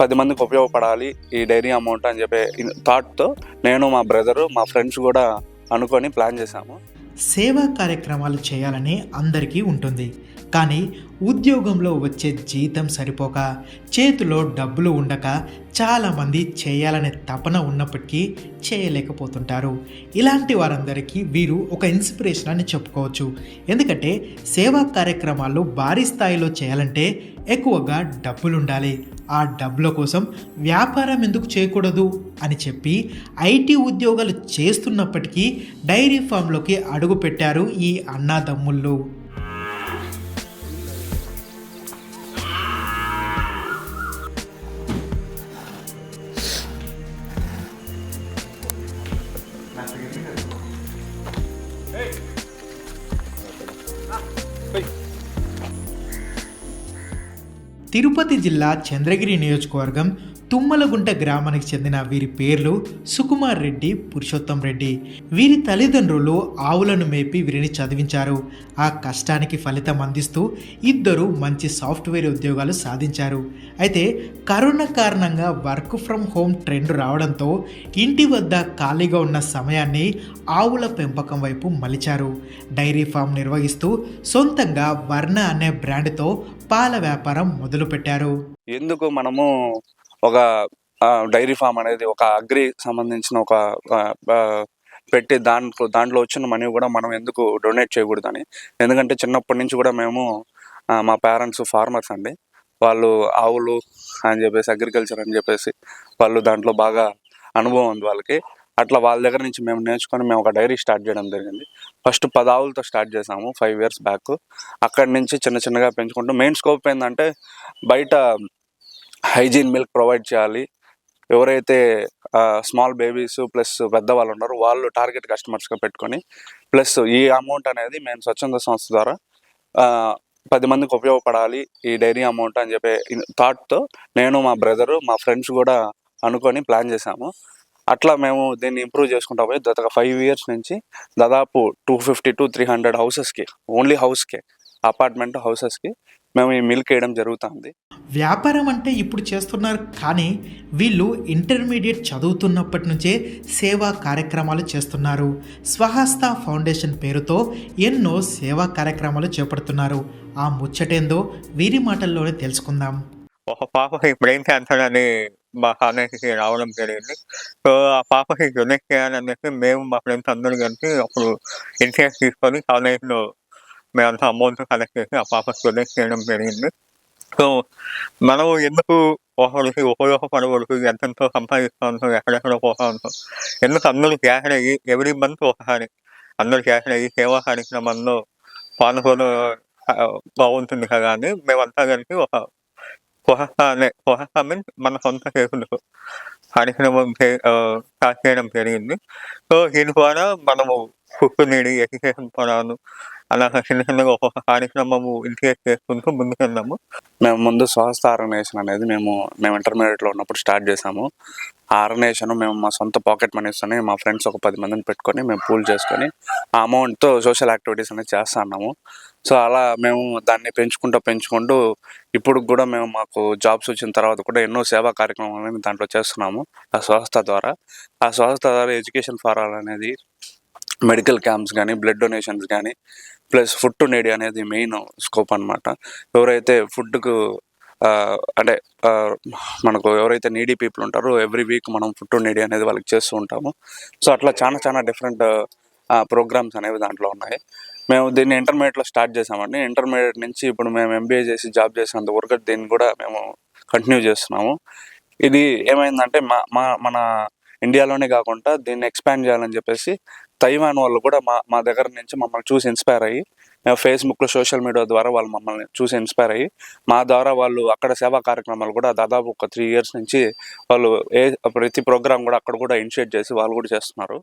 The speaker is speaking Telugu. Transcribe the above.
పది మందికి ఉపయోగపడాలి ఈ డైరీ అమౌంట్ అని చెప్పే థాట్తో నేను మా బ్రదరు మా ఫ్రెండ్స్ కూడా అనుకొని ప్లాన్ చేశాము. సేవా కార్యక్రమాలు చేయాలని అందరికీ ఉంటుంది. కానీ ఉద్యోగంలో వచ్చే జీతం సరిపోక చేతిలో డబ్బులు ఉండక చాలామంది చేయాలనే తపన ఉన్నప్పటికీ చేయలేకపోతుంటారు. ఇలాంటి వారందరికీ వీరు ఒక ఇన్స్పిరేషన్ అని చెప్పుకోవచ్చు. ఎందుకంటే సేవా కార్యక్రమాలు భారీ స్థాయిలో చేయాలంటే ఎక్కువగా డబ్బులు ఉండాలి ఆ డబ్బుల కోసం వ్యాపారం ఎందుకు చేయకూడదు అని చెప్పి ఐటీ ఉద్యోగాలు చేస్తున్నప్పటికీ డైరీ ఫామ్లోకి అడుగు పెట్టారు ఈ అన్నాదమ్ముళ్ళు. తిరుపతి జిల్లా చంద్రగిరి నియోజకవర్గం తుమ్మలగుంట గ్రామానికి చెందిన వీరి పేర్లు సుకుమార్ రెడ్డి పురుషోత్తం రెడ్డి. వీరి తల్లిదండ్రులు ఆవులను మేపి వీరిని చదివించారు. ఆ కష్టానికి ఫలితం అందిస్తూ ఇద్దరు మంచి సాఫ్ట్వేర్ ఉద్యోగాలు సాధించారు. అయితే కరోనా కారణంగా వర్క్ ఫ్రమ్ హోమ్ ట్రెండ్ రావడంతో ఇంటి వద్ద ఖాళీగా ఉన్న సమయాన్ని ఆవుల పెంపకం వైపు మలిచారు. డైరీ ఫామ్ నిర్వహిస్తూ సొంతంగా వర్ణ అనే బ్రాండ్తో పాల వ్యాపారం మొదలుపెట్టారు. ఎందుకు మనము ఒక డైరీ ఫామ్ అనేది ఒక అగ్రి సంబంధించిన ఒక పెట్టి దాంట్లో దాంట్లో వచ్చిన మనీ కూడా మనం ఎందుకు డొనేట్ చేయకూడదని ఎందుకంటే చిన్నప్పటి నుంచి కూడా మేము మా పేరెంట్స్ ఫార్మర్స్ అండి. వాళ్ళు ఆవులు అని చెప్పేసి అగ్రికల్చర్ అని చెప్పేసి వాళ్ళు దాంట్లో బాగా అనుభవం ఉంది వాళ్ళకి. అట్లా వాళ్ళ దగ్గర నుంచి మేము నేర్చుకొని మేము ఒక డైరీ స్టార్ట్ చేయడం జరిగింది. ఫస్ట్ పది ఆవులతో స్టార్ట్ చేసాము ఫైవ్ ఇయర్స్ బ్యాక్. అక్కడి నుంచి చిన్న చిన్నగా పెంచుకుంటూ మెయిన్ స్కోప్ ఏంటంటే బయట హైజీన్ మిల్క్ ప్రొవైడ్ చేయాలి. ఎవరైతే స్మాల్ బేబీస్ ప్లస్ పెద్దవాళ్ళు ఉన్నారో వాళ్ళు టార్గెట్ కస్టమర్స్గా పెట్టుకొని ప్లస్ ఈ అమౌంట్ అనేది మేము స్వచ్ఛంద సంస్థ ద్వారా పది మందికి ఉపయోగపడాలి ఈ డైరీ అమౌంట్ అని చెప్పే థాట్తో నేను మా బ్రదరు మా ఫ్రెండ్స్ కూడా అనుకొని ప్లాన్ చేశాము. అట్లా మేము దీన్ని ఇంప్రూవ్ చేసుకుంటా పోయి గత ఫైవ్ ఇయర్స్ నుంచి దాదాపు two fifty to three hundred హౌసెస్కి only హౌస్కే అపార్ట్మెంట్ హౌసెస్కి మేము ఈ మిల్క్ వేయడం జరుగుతుంది. వ్యాపారం అంటే ఇప్పుడు చేస్తున్నారు కానీ వీళ్ళు ఇంటర్మీడియట్ చదువుతున్నప్పటి నుంచే సేవా కార్యక్రమాలు చేస్తున్నారు. స్వహస్త ఫౌండేషన్ పేరుతో ఎన్నో సేవా కార్యక్రమాలు చేపడుతున్నారు. ఆ ముచ్చటేందో వీరి మాటల్లోనే తెలుసుకుందాం. ఒక పాపకి బ్రెయిన్ క్యాన్సర్ అని మా కాలేజీకి రావడం జరిగింది. సో ఆ పాపకి డొనేట్ చేయాలని చెప్పి మేము మా ఫ్రెండ్స్ అందరూ కలిసి అప్పుడు ఇన్సూరెన్స్ తీసుకొని కాలేజీలో మేమంతా అమౌంట్ కలెక్ట్ చేసి ఆ పాప డొనేట్ చేయడం జరిగింది. సో మనం ఎందుకు ఒకరికి ఉపయోగపడకూడదు ఎంతెంతో సంపాదిస్తూ ఉంటాం ఎక్కడెక్కడ పోతా ఉంటాం ఎందుకు అందరూ గ్యాస్ అయ్యి ఎవ్రీ మంత్ ఒకసారి అందరూ గ్యాస్ అయ్యి సేవా కార్యక్రమంలో పాల్గొన బాగుంటుంది కదా అని మేమంతా కలిసి ఒక కొహస అనే మీన్స్ మన సొంత కేసులకు కార్యక్రమం స్టార్ట్ చేయడం జరిగింది. సో దీని ద్వారా మనము ఫుడ్ నీడి ఎడ్యుకేషన్ పడాను అలా చిన్న చిన్నగా ఒక్కొక్క కార్యక్రమము ఇంటికేట్ చేసుకుంటూ ముందుకెళ్ళాము మేము ముందు స్వహస్త ఆర్గనైజేషన్ అనేది మేము మేము ఇంటర్మీడియట్లో ఉన్నప్పుడు స్టార్ట్ చేసాము. ఆ ఆర్గనైజేషన్ మేము మా సొంత పాకెట్ మనీస్తోనే మా ఫ్రెండ్స్ ఒక పది మందిని పెట్టుకొని మేము పూల్ చేసుకొని ఆ అమౌంట్తో సోషల్ యాక్టివిటీస్ అనేది చేస్తా ఉన్నాము. సో అలా మేము దాన్ని పెంచుకుంటూ పెంచుకుంటూ ఇప్పుడు కూడా మేము మాకు జాబ్స్ వచ్చిన తర్వాత కూడా ఎన్నో సేవా కార్యక్రమాలను దాంట్లో చేస్తున్నాము ఆ స్వహస్త ద్వారా. ఆ స్వహస్త ద్వారా ఎడ్యుకేషన్ ఫార్ ఆల్ అనేది మెడికల్ క్యాంప్స్ కానీ బ్లడ్ డొనేషన్స్ కానీ ప్లస్ ఫుడ్ టు నీడి అనేది మెయిన్ స్కోప్ అన్నమాట. ఎవరైతే ఫుడ్కు అంటే మనకు ఎవరైతే నీడీ పీపుల్ ఉంటారో ఎవ్రీ వీక్ మనం ఫుడ్ టు నీడీ అనేది వాళ్ళకి చేస్తూ ఉంటాము. సో అట్లా చాలా చాలా డిఫరెంట్ ప్రోగ్రామ్స్ అనేవి దాంట్లో ఉన్నాయి. మేము దీన్ని ఇంటర్మీడియట్లో స్టార్ట్ చేసామండి. ఇంటర్మీడియట్ నుంచి ఇప్పుడు మేము ఎంబీఏ చేసి జాబ్ చేసినంత వరకు దీన్ని కూడా మేము కంటిన్యూ చేస్తున్నాము. ఇది ఏమైందంటే మా మా మన ఇండియాలోనే కాకుండా దీన్ని ఎక్స్పాండ్ చేయాలని చెప్పేసి తైవాన్ వాళ్ళు కూడా మా మా దగ్గర నుంచి మమ్మల్ని చూసి ఇన్స్పైర్ అయ్యి ఫేస్బుక్లో సోషల్ మీడియా ద్వారా వాళ్ళు మమ్మల్ని చూసి ఇన్స్పైర్ అయ్యి మా ద్వారా వాళ్ళు అక్కడ సేవా కార్యక్రమాలు కూడా దాదాపు ఒక త్రీ ఇయర్స్ నుంచి వాళ్ళు ఏ ప్రతి ప్రోగ్రామ్ కూడా అక్కడ కూడా ఇనిషియేట్ చేసి వాళ్ళు కూడా చేస్తున్నారు.